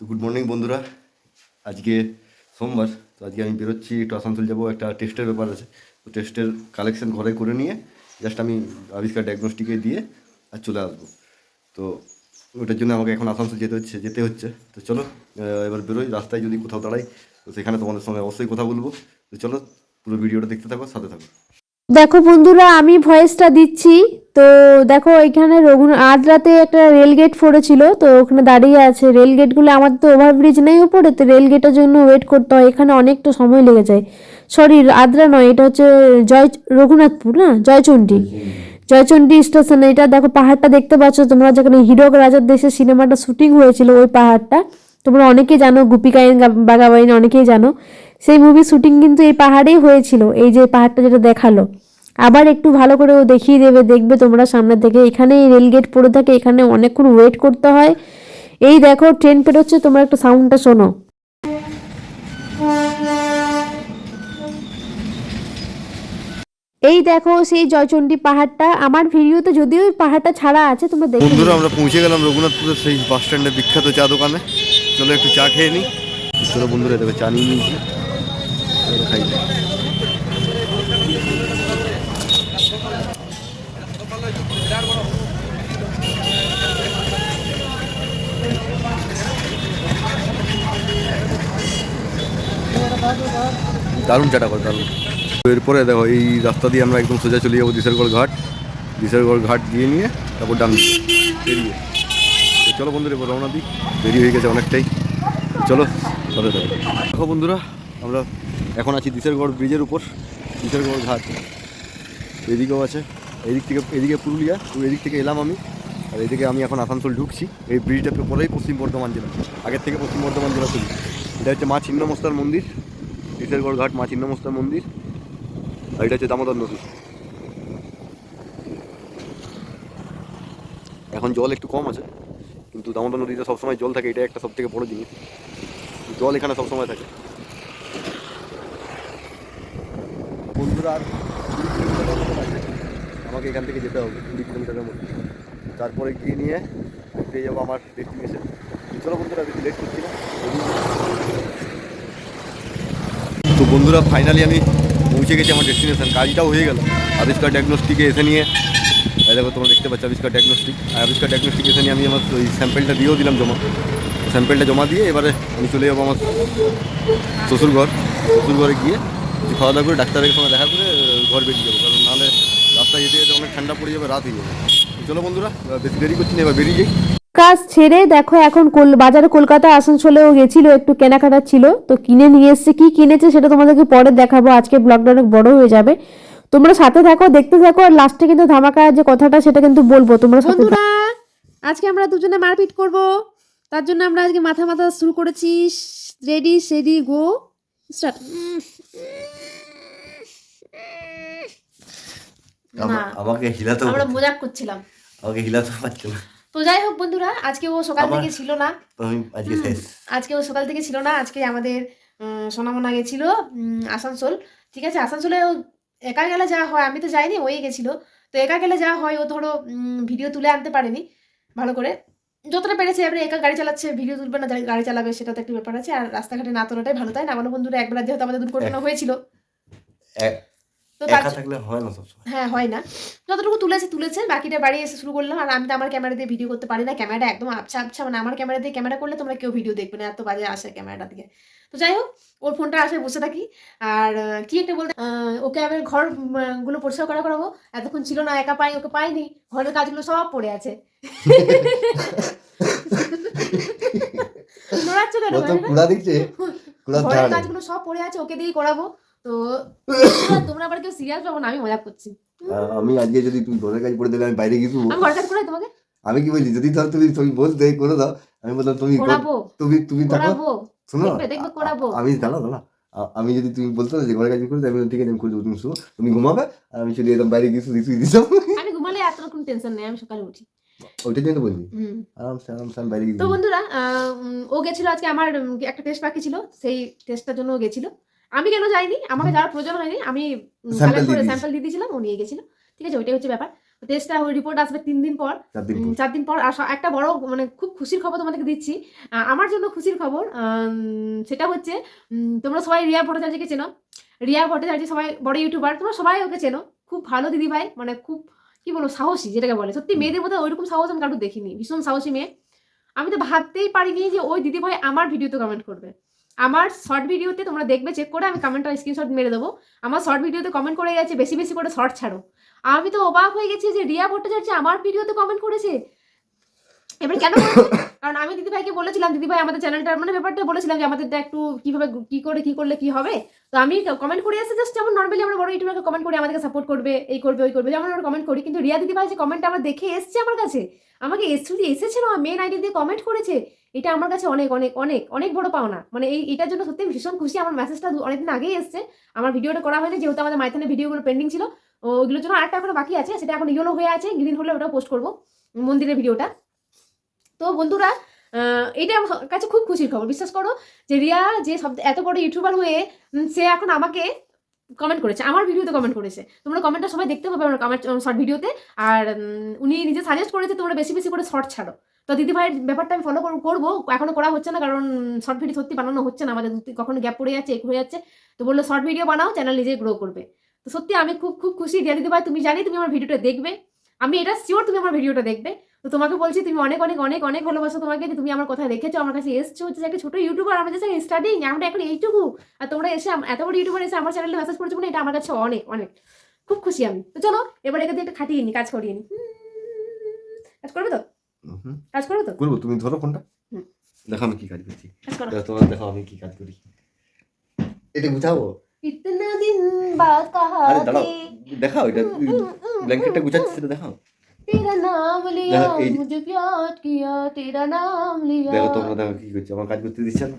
তো good morning বন্ধুরা। আজকে সোমবার, তো আজকে আমি বেরোচ্ছি একটু আসানসোল যাব, একটা টেস্টের ব্যাপার আছে। তো টেস্টের কালেকশন ঘরে করে নিয়ে জাস্ট আমি আবিষ্কার ডায়াগনস্টিকে দিয়ে আর চলে আসব। তো ওটার জন্য আমাকে এখন আসানসোল যেতে হচ্ছে যেতে হচ্ছে। তো চলো এবার বেরোই, রাস্তায় যদি কোথাও দাঁড়াই, তো সেখানে তোমাদের সঙ্গে অবশ্যই কথা বলব। তো চলো, পুরো ভিডিওটা দেখতে থাকো, সাথে থাকো। দেখো বন্ধুরা, আমি ভয়েসটা দিচ্ছি। তো দেখো, এখানে রঘু আজ রাতে একটা রেল গেট পড়েছিল, তো ওখানে দাঁড়িয়ে আছে। রেল গেটগুলো আমাদের তো ওভারব্রিজ নেই উপরে, তো রেল গেটের জন্য ওয়েট করতে হয়। এখানে অনেকটা সময় লেগে যায়। সরি আদ্রা নয়, এটা হচ্ছে জয়, রঘুনাথপুর না? জয়চণ্ডী। জয়চণ্ডী স্টেশন এটা দেখো, পাহাড়টা দেখতে পাচ্ছ তোমরা, যেখানে হিরক রাজার দেশে সিনেমাটা শুটিং হয়েছিল, ওই পাহাড়টা। তোমরা অনেকেই জানো গুপিকাইন বাগাবাইন অনেকেই জানো। সেই মুভি শুটিং কিন্তু এই পাহাড়েই হয়েছিল। এই যে পাহাড়টা যেটা দেখাল। আবার একটু ভালো করে ও দেখিয়ে দেবে দেখবে তোমরা সামনে থেকে এখানে রেলগেট পড়ে থাকে এখানে অনেকক্ষণ ওয়েট করতে হয়। এই দেখো ট্রেন পেরোচ্ছে তোমরা একটু সাউন্ডটা শোনো। এই দেখো সেই জয়চণ্ডী পাহাড়টা। আমার ভিডিওতে যদিও ওই পাহাড়টা ছাড়া আছে তোমরা দেখে বন্ধুরা আমরা পৌঁছে গেলাম রঘুনাথপুরের সেই বাস স্ট্যান্ডে বিখ্যাত চা দোকানে। চলো একটু চা খেয়ে নিই বন্ধুরা দেখো চা নিয়ে নিয়েছি। দারুণ চাটা কর, দারুণ। এরপরে দেখো, এই রাস্তা দিয়ে আমরা একদম সোজা চলে যাব দিশারগড় ঘাট। দিশারগড় ঘাট দিয়ে নিয়ে তারপর ডান বেরিয়ে। চলো বন্ধুরা, এবার রওনা দিই। দেরি হয়ে গেছে অনেকটাই। চলো চলো দেখো বন্ধুরা, আমরা এখন আছি দিশারগড় ব্রিজের উপর, দিশেরগড় ঘাট। এদিকেও আছে, এদিক থেকে, এদিকে পুরুলিয়া, তো এদিক থেকে এলাম আমি। আর এদিকে আমি এখন আসানসোল ঢুকছি, এই ব্রিজটাকে পরেই পশ্চিম বর্ধমান জেলা, আগের থেকে পশ্চিম বর্ধমান জেলা শুরু এটা হচ্ছে মা ছিন্নমস্তার মন্দির, দিশেরগড় ঘাট মা ছিন্নমস্তার মন্দির, আর এটা হচ্ছে দামোদর নদী। এখন জল একটু কম আছে, কিন্তু দামোদর নদীতে সবসময় জল থাকে এটা একটা সব থেকে বড় জিনিস। জল এখানে সবসময় থাকে। বন্ধুরা, আর আমাকে এখান থেকে যেতে হবে কুড়ি কিলোমিটারের মধ্যে। তারপরে গিয়ে নিয়ে পেয়ে যাব আমার ডেস্টিনেশন চলো বন্ধুরা, বেশি লেট করছি না। তো বন্ধুরা ফাইনালি আমি পৌঁছে গেছি আমার ডেস্টিনেশন কাজটাও হয়ে গেল। আবিষ্কার ডায়াগনস্টিকে এসে নিয়ে দেখো তোমরা দেখতে পাচ্ছ আবিষ্কার ডায়াগনস্টিক আর আবিষ্কার ডায়াগনস্টিক এসে নিয়ে আমি আমার ওই স্যাম্পেলটা দিয়েও দিলাম জমা। স্যাম্পেলটা জমা দিয়ে এবারে আমি চলে যাব আমার শ্বশুরঘর। শ্বশুরঘরে গিয়ে খাওয়া দাওয়া করে ডাক্তারের সঙ্গে দেখা করে ঘর বেরিয়ে যাব। কারণ নাহলে রাস্তায় যেতে যেতে অনেক ঠান্ডা পড়ে যাবে রাত হয়ে যাবে চলো বন্ধুরা বেশি দেরি করছি না এবার বেরিয়ে যাই। কাজ ছেড়ে দেখো এখন কল- বাজারে কলকাতা আসানসোলেও গেছিল একটু কেনাকাটা ছিল। তো কিনে নিয়ে এসছে কি কিনেছে সেটা তোমাদেরকে পরে দেখাবো। আজকে ব্লগটা অনেক বড় হয়ে যাবে। তোমরা সাথে থাকো দেখতে থাকো আর লাস্টে কিন্তু ধামাকা যে কথাটা সেটা কিন্তু বলব। তোমরা সাথে থাকো। আজকে আমরা দুজনে মারপিট করব। তার জন্য আমরা আজকে মাথা মাথা শুরু করেছি। রেডি সেডি গো স্টার্ট আমা- আমাকে হিলাতে আমরা মজাক করছিলাম। আমাকে হিলাতে পারছ না। তো যাই হোক বন্ধুরা আজকে ও সকাল থেকে ছিল না। আমি আজকে ও সকাল থেকে ছিল না আজকে আমাদের সোনামোনা গেছিল আসানসোল। ঠিক আছে আসানসোলে ও একা গেলে যাওয়া হয় আমি তো যাইনি ওই গেছিল। তো একা গেলে যা হয় ও ধরো ভিডিও তুলে আনতে পারেনি ভালো করে। যতটা পেরেছে এবারে একা গাড়ি চালাচ্ছে ভিডিও তুলবে না গাড়ি চালাবে সেটা তো একটা ব্যাপার আছে। আর রাস্তাঘাটে না তোলাটাই ভালো তাই না? আমার বন্ধুরা একবার যেহেতু আমাদের দুর্ঘটনা হয়েছিল। তো একা থাকলে হয় না হ্যাঁ হয় না। যতটুকু তুলেছে তুলেছে বাকিটা বাড়ি এসে শুরু করলাম। আর আমি তো আমার ক্যামেরা দিয়ে ভিডিও করতে পারি না। ক্যামেরাটা একদম আবছা আবছা মানে আমার ক্যামেরা দিয়ে ক্যামেরা করলে তোমরা কেউ ভিডিও দেখবে না। এত বাজে আসে ক্যামেরাটা দিয়ে তো যাই হোক ওর ফোনটা আসে বসে থাকি। আর কি একটা বলতে ওকে আমি ঘরগুলো পরিষ্কার করা করাবো। এতক্ষণ ছিল না একা পাই ওকে পাইনি। ঘরের কাজগুলো সব পড়ে আছে। ঘরের কাজগুলো সব পড়ে আছে ওকে দিয়েই করাবো। তো তোমরা আবার কেউ সিরিয়াস পাবো না আমি মজা করছি। আমি আজকে যদি তুমি ঘরের কাজ করে দিলে আমি বাইরে গিয়ে আমি ঘরের কাজ করাই তোমাকে? আমি কি বলছি? যদি ধর তুমি তুমি বলতে করে দাও আমি বললাম তুমি তুমি তুমি থাকো। শোনো আমি জানো দাঁড়া আমি যদি তুমি বলতে যে ঘরের কাজ করে আমি ঠিক আছে আমি করে তুমি শুনো তুমি ঘুমাবে আর আমি চলে যেতাম বাইরে গিয়ে শুধু দিতাম। আমি ঘুমালে এত কোনো টেনশন নেই আমি সকালে উঠি। ওইটার জন্য তো বলছি। আরামসে আরামসে আমি বাইরে তো বন্ধুরা ও গেছিল আজকে আমার একটা টেস্ট বাকি ছিল সেই টেস্টটার জন্য ও গেছিল। আমি কেন যাইনি? আমাকে যাওয়ার প্রয়োজন হয়নি। আমি কালেক্ট করে স্যাম্পল দিয়ে দিয়েছিলাম ও নিয়ে গেছিল। ঠিক আছে ওইটাই হচ্ছে ব্যাপার। টেস্টটা রিপোর্ট আসবে তিন দিন পর। চার দিন পর। আর একটা বড় মানে খুব খুশির খবর তোমাদেরকে দিচ্ছি। আমার জন্য খুশির খবর সেটা হচ্ছে তোমরা সবাই রিয়া ভট্টাচার্যকে চেনো। রিয়া ভট্টাচার্য সবাই বড় ইউটিউবার তোমরা সবাই ওকে চেনো। খুব ভালো দিদি ভাই মানে খুব কি বলব সাহসী যেটাকে বলে। সত্যি মেয়েদের মধ্যে ওইরকম সাহস আমি কারোর দেখিনি। ভীষণ সাহসী মেয়ে। আমি তো ভাবতেই পারিনি যে ওই দিদি ভাই আমার ভিডিওতে কমেন্ট করবে। আমার শর্ট ভিডিওতে তোমরা দেখবে চেক করে আমি কমেন্টটা স্ক্রিনশট মেরে দেবো। আমার শর্ট ভিডিওতে কমেন্ট করে গেছে বেশি বেশি করে শর্ট ছাড়ো। আমি তো অবাক হয়ে গেছি যে রিয়া ভট্টাচার্য আমার ভিডিওতে কমেন্ট করেছে। এবার কেন কারণ আমি দিদি ভাইকে বলেছিলাম দিদি ভাই আমাদের চ্যানেলটা মানে ব্যাপারটা বলেছিলাম যে আমাদেরটা একটু কীভাবে কি করে কি করলে কি হবে। তো আমি কমেন্ট করে এসে জাস্ট যেমন নর্মালি আমরা বড় ইউটিউবারকে কমেন্ট করি আমাদেরকে সাপোর্ট করবে এই করবে ওই করবে যেমন আমরা কমেন্ট করি। কিন্তু রিয়া দিদি ভাই যে কমেন্ট আমার দেখে এসছে আমার কাছে আমাকে এসে এসেছে না মেন আইডি দিয়ে কমেন্ট করেছে। এটা আমার কাছে অনেক অনেক অনেক অনেক বড় পাওনা। মানে এই, এটার জন্য সত্যি ভীষণ খুশি। আমার মেসেজটা অনেকদিন আগেই এসছে। আমার ভিডিওটা করা হয়নি, যেহেতু আমাদের মাইথানের ভিডিওগুলো পেন্ডিং ছিল। ওইগুলোর জন্য আরেকটা এখনও বাকি আছে। সেটা এখন ইয়েলো হয়ে আছে। গ্রিন হলে ওটা পোস্ট করব মন্দিরের ভিডিওটা। তো বন্ধুরা এটা আমার কাছে খুব খুশির খবর। বিশ্বাস করো যে রিয়া যে সব, এত বড় ইউটিউবার হয়ে সে এখন আমাকে কমেন্ট করেছে। আমার ভিডিওতে কমেন্ট করেছে। তোমরা কমেন্টটা সবাই দেখতে পাবে আমার কমেন্ট শর্ট ভিডিওতে। আর উনি নিজে সাজেস্ট করেছে তোমরা বেশি বেশি করে শর্ট ছাড়ো। তো দিদি ভাইয়ের ব্যাপারটা আমি ফলো করব। এখনও করা হচ্ছে না, কারণ শর্ট ভিডিও সত্যি বানানো হচ্ছে না। আমাদের কখনো গ্যাপ পড়ে যাচ্ছে এক হয়ে যাচ্ছে। তো বলল শর্ট ভিডিও বানাও চ্যানেল নিজে গ্রো করবে। তো সত্যি আমি খুব খুব খুশি। রিয়া দিদি ভাই, তুমি জানি তুমি আমার ভিডিওটা দেখবে। আমি এটা শিওর তুমি আমার ভিডিওটা দেখবে। তো তোমাকে বলছি, তুমি অনেক অনেক অনেক অনেক ভালোবাসো তোমাকে যে তুমি আমার কথা রেখেছো, আমার কাছে এসছো। হচ্ছে একটা ছোট ইউটিউবার আমাদের কাছে স্টার্টিং আমরা এখন এইটুকু। আর তোমরা এসে এত বড় ইউটিউবার এসে আমার চ্যানেলে মেসেজ করেছ মানে এটা আমার কাছে অনেক অনেক। খুব খুশি আমি। তো চলো, এবার এখান থেকে একটা খাটিয়ে নি, কাজ করিয়ে নি। কাজ করবে তো। কাজ করো তো? করব তুমি ধরো কোনটা দেখো আমি কি কাজ করছি তোমার দেখো আমি কি কাজ করি। এটা গুছাবো? ইতনা দিন বাদ কাহা আরে দাঁড়াও দেখাও এটা। ব্ল্যাঙ্কেটটা গুছাচ্ছি সেটা দেখাও। তেরা নাম লিয়া মুঝে কিয়া তেরা নাম লিয়া দেখো তোমরা দেখো কি করছ। আমার কাজ করতে দিচ্ছে না?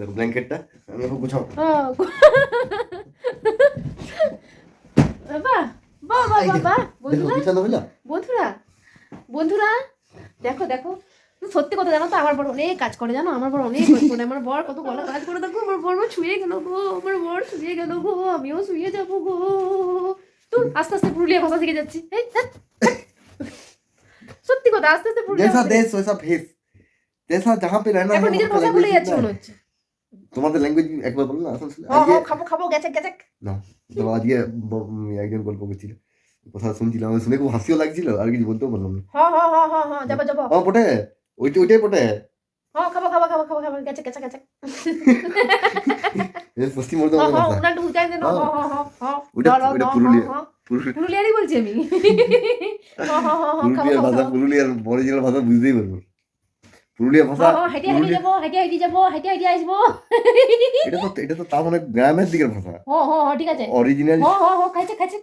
দেখো ব্ল্যাঙ্কেটটা আমি এখন গুছাও বাবা বাবা বাবা। বন্ধুরা বন্ধুরা বন্ধুরা দেখো দেখো সত্যি কথা জানো তো আমার বড় অনেক কাজ করে জানো আমার বড় অনেক কাজ করে আমার বর কত গলা কাজ করে দেখো আমার বর আমার শুয়ে গেল গো আমার বর শুয়ে গেল গো আমিও শুয়ে যাবো গো তুই আস্তে আস্তে পুরুলিয়া ভাষা শিখে যাচ্ছি এই, ধ্যাৎ, ধ্যাৎ। সত্যি কথা আস্তে আস্তে পুরুলিয়া जैसा ভাষা देश वैसा भेष जैसा जहाँ पे रहना है এখন নিজের वहाँ का ভাষা ভুলে language যাচ্ছে सीखना মনে है। হচ্ছে তোমাদের ল্যাঙ্গুয়েজ একবার বলো না আসলে হ হ খাবো খাবো গেছে গেছে না তো আজকে ব- উম, একজন গল্প করছিল কথা শুনছিলাম শুনে খুব হাসিও লাগছিল আর কিছু বলতেও পারলাম না হ হ হ হ হ যাব যাব আমার পটে ওইটা ওইটাই পটে হ খাব খাব খাব খাব খাব গেছে গেছে গেছে এই পশ্চিম হ বর্ধমানের হ ভাষা উল্টাই দেন পুরুলিয়া পুরুলিয়ারই বলছি আমি পুরুলিয়ার ভাষা পুরুলিয়ার অরিজিনাল ভাষা বুঝতেই পারব পুরুলিয়া ভাষা হ হেঁটে হেঁটে পুরুলিয়া যাব হেঁটে হেঁটে যাব হেঁটে হেঁটে আসব এটা তো এটা তো তার মানে গ্রামের দিকের ভাষা ঠিক আছে অরিজিনাল খাইছে খাইছে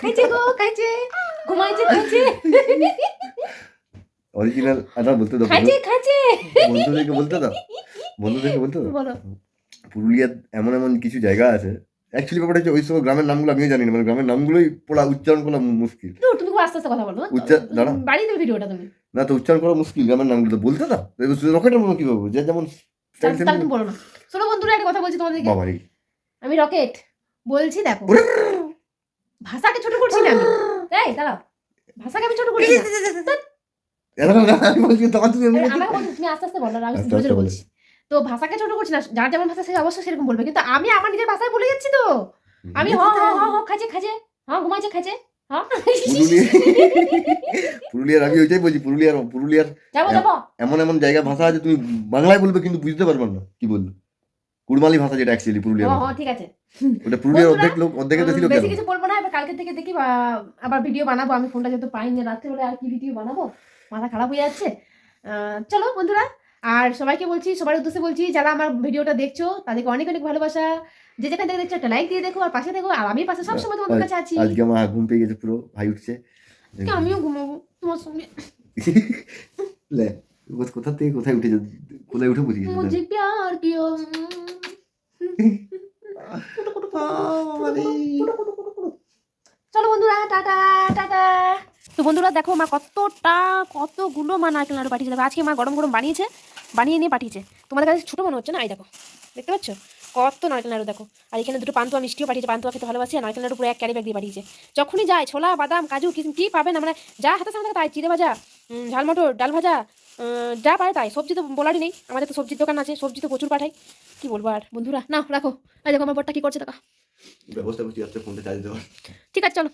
খাইছে গো খাইছে ঘুমাইছে খাইছে অরিজিনাল আদা বলতে দাও খাইছে খাইছে বন্ধুদেরকে বলতে দাও বন্ধুদেরকে বলতে দাও বলো পুরুলিয়ার এমন এমন কিছু জায়গা আছে অ্যাকচুয়ালি ব্যাপারটা হচ্ছে ওই সব গ্রামের নামগুলো আমিও জানি না মানে গ্রামের নামগুলোই পড়া উচ্চারণ করা মুশকিল। তুমি খুব আস্তে আস্তে কথা বলো। উচ্চা- দাঁড়াও। বাড়ি দেবে ভিডিওটা তুমি। না তো উচ্চারণ করা মুশকিল গ্রামের নামগুলো তো বলতে দাও। রকেটের মতো কি বলব? যে যেমন বলো না। শোনো বন্ধুরা একটা কথা বলছি তোমাদেরকে। বাবা আমি রকেট বলছি দেখো ভাষাকে ছোট করছি না আমি। এই দাঁড়াও। ভাষাকে আমি ছোট করছি না। না, তুমি। আমাকে আস্তে আস্তে বলো আমি জোরে আস্তে বলছি। তো ভাষাকে ছোট করছি না যার যেমন ভাষা সে অবশ্যই সেরকম বলবে। কিন্তু আমি আমার নিজের ভাষায় বলে যাচ্ছি তো। আমি হ হ হ হ খাজে খাজে হ্যাঁ ঘুমাইছে খাজে হ্যাঁ। পুরুলিয়ার আমি ওইটাই বলছি পুরুলিয়ার পুরুলিয়ার এমন এমন জায়গা ভাষা আছে তুমি বাংলায় বলবে কিন্তু বুঝতে পারবে না কি বলল কুড়মালি ভাষা যেটা অ্যাকচুয়ালি পুরুলিয়া হ হ ঠিক আছে। ওটা পুরুলিয়ার অর্ধেক লোক অর্ধেকের বেশি লোক বেশি কিছু বলব না এবার কালকে থেকে দেখি আবার ভিডিও বানাবো। আমি ফোনটা যেহেতু পাইনি রাত্রে আর কি ভিডিও বানাবো? মাথা খারাপ হয়ে যাচ্ছে। আহ, চলো বন্ধুরা আর সবাইকে বলছি সবার উদ্দেশ্যে বলছি যারা আমার ভিডিওটা দেখছ তাদেরকে অনেক অনেক ভালোবাসা। যে যেখান থেকে দেখছ একটা লাইক দিয়ে দেখো আর পাশে দেখো আর আমি পাশে সবসময় তোমাদের কাছে আছি। আজকে আমার ঘুম পেয়ে গেছে পুরো ভাই উঠছে। আমিও ঘুমাবো তোমার সঙ্গে। লে কোথা থেকে কোথায় উঠে কোথায় উঠে পড়ি মুঝে প্যার কিও চলো বন্ধুরা টাটা টাটা। তো বন্ধুরা দেখো মা কতটা কতগুলো মা নারকেল নাড়ু পাঠিয়েছে। দেখো, আজকে মা গরম গরম বানিয়েছে বানিয়ে নিয়ে পাঠিয়েছে। তোমাদের কাছে ছোটো মনে হচ্ছে না? এই দেখো দেখতে পাচ্ছ? কত নারকেল নাড়ু দেখো। আর এখানে দুটো পান্তুয়া মিষ্টিও পাঠিয়েছে পান্তুয়া খেতে ভালোবাসি আর নারকেল নাড়ু পুরো এক ক্যারি ব্যাগ দিয়ে পাঠিয়েছে। যখনই যায় ছোলা বাদাম কাজু কী পাবে না মানে যা হাতে সামনে তাই চিড়ে ভাজা ঝাল মটর ডাল ভাজা যা পায় তাই। সবজি তো বলারই নেই আমাদের তো সবজির দোকান আছে সবজি তো প্রচুর পাঠাই কি বলব আর? বন্ধুরা না রাখো। এই দেখো আমার বরটা কি করছে দেখা। ব্যবস্থা করছি ফোনটা চার্জ দেওয়ার ঠিক আছে চলো।